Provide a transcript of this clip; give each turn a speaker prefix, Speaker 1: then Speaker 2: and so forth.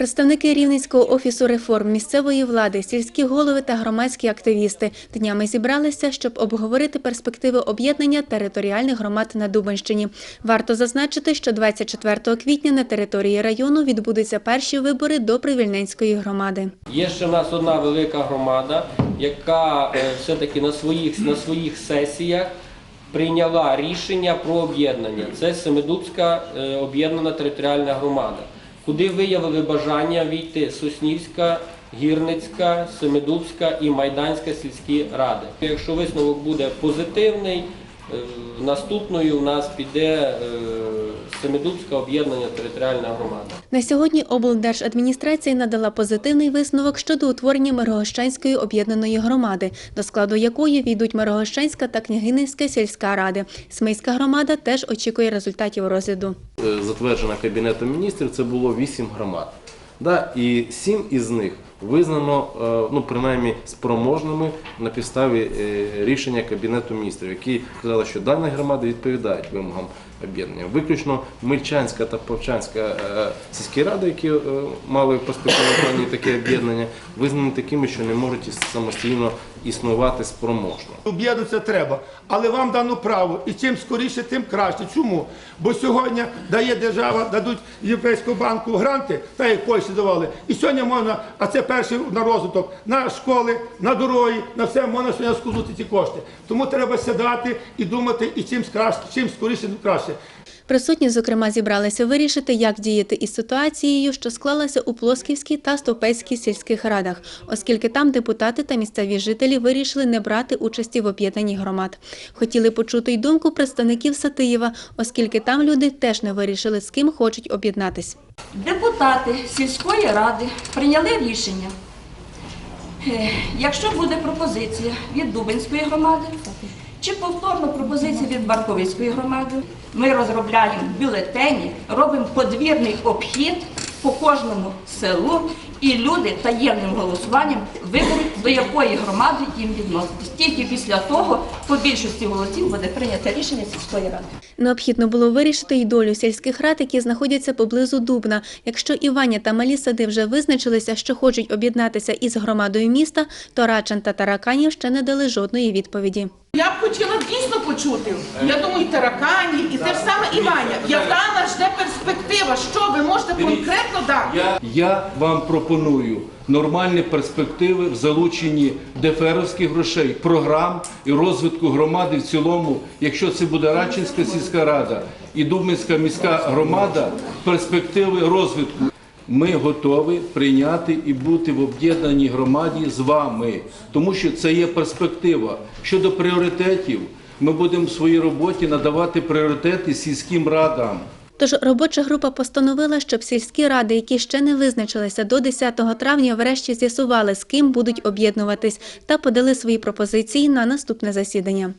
Speaker 1: Представники Рівненського офісу реформ місцевої влади, сільські голови та громадські активісти днями зібралися, щоб обговорити перспективи об'єднання територіальних громад на Дубенщині. Варто зазначити, що 24 квітня на території району відбудуться перші вибори до Привільненської громади.
Speaker 2: Є ще в нас одна велика громада, яка е, все-таки на своїх, на своїх сесіях прийняла рішення про об'єднання. Це Семидубська е, об'єднана територіальна громада, куди виявили бажання війти Соснівська, Гірницька, Семидубська і Майданська сільські ради. Якщо висновок буде позитивний, е, наступною у нас піде е, Семидубська об'єднана територіальна громада.
Speaker 1: На сьогодні облдержадміністрація надала позитивний висновок щодо утворення Мирогощанської об'єднаної громади, до складу якої війдуть Мирогощанська та Княгининська сільська ради. Смийська громада теж очікує результатів розгляду.
Speaker 3: Е, затверджена Кабінетом міністрів, це було 8 громад. Да, і 7 із них визнано, е, ну, принаймні, спроможними на підставі е, рішення Кабінету міністрів, які казали, що дані громади відповідають вимогам об'єднання. Виключно Мильчанська та Повчанська е, сільські ради, які мали в таке об'єднання, визнані такими, що не можуть самостійно існувати спроможно.
Speaker 4: Об'єднатися треба, але вам дано право, і чим скоріше, тим краще. Чому? Бо сьогодні дає держава, дадуть Європейського банку гранти, так як Польщі давали. І сьогодні можна, а це перший на розвиток, на школи, на дороги, на все можна сьогодні скузути ці кошти. Тому треба сідати і думати, і чим краще, чим скоріше, краще.
Speaker 1: Присутні, зокрема, зібралися вирішити, як діяти із ситуацією, що склалася у Плосківській та Стовпецькій сільських радах, оскільки там депутати та місцеві жителі вирішили не брати участі в об'єднанні громад. Хотіли почути й думку представників Сатиєва, оскільки там люди теж не вирішили, з ким хочуть об'єднатись.
Speaker 5: Депутати сільської ради прийняли рішення. Е, Якщо буде пропозиція від Дубинської громади чи повторно пропозиція від Барковицької громади, ми розробляємо бюлетені, робимо подвірний обхід по кожному селу, і люди таємним голосуванням виберуть, до якої громади їм відноситись. Тільки після того по більшості голосів буде прийнято рішення сільської ради.
Speaker 1: Необхідно було вирішити й долю сільських рад, які знаходяться поблизу Дубна. Якщо Іваня та малі сади вже визначилися, що хочуть об'єднатися із громадою міста, то Рачан та Тараканів ще не дали жодної відповіді.
Speaker 6: Я б хотіла дійсно почути. Я думаю, і тараканів, і те ж саме Іваня. Яка нас жде перспектива? Що ви можете конкретно дати?
Speaker 7: Я вам пропоную нормальні перспективи в залученні ДФРовських грошей, програм і розвитку громади в цілому, якщо це буде Радчинська сільська рада і Дубинська міська громада, перспективи розвитку. Ми готові прийняти і бути в об'єднаній громаді з вами, тому що це є перспектива. Щодо пріоритетів, ми будемо в своїй роботі надавати пріоритети сільським радам.
Speaker 1: Тож робоча група постановила, щоб сільські ради, які ще не визначилися до 10 травня, врешті з'ясували, з ким будуть об'єднуватись, та подали свої пропозиції на наступне засідання.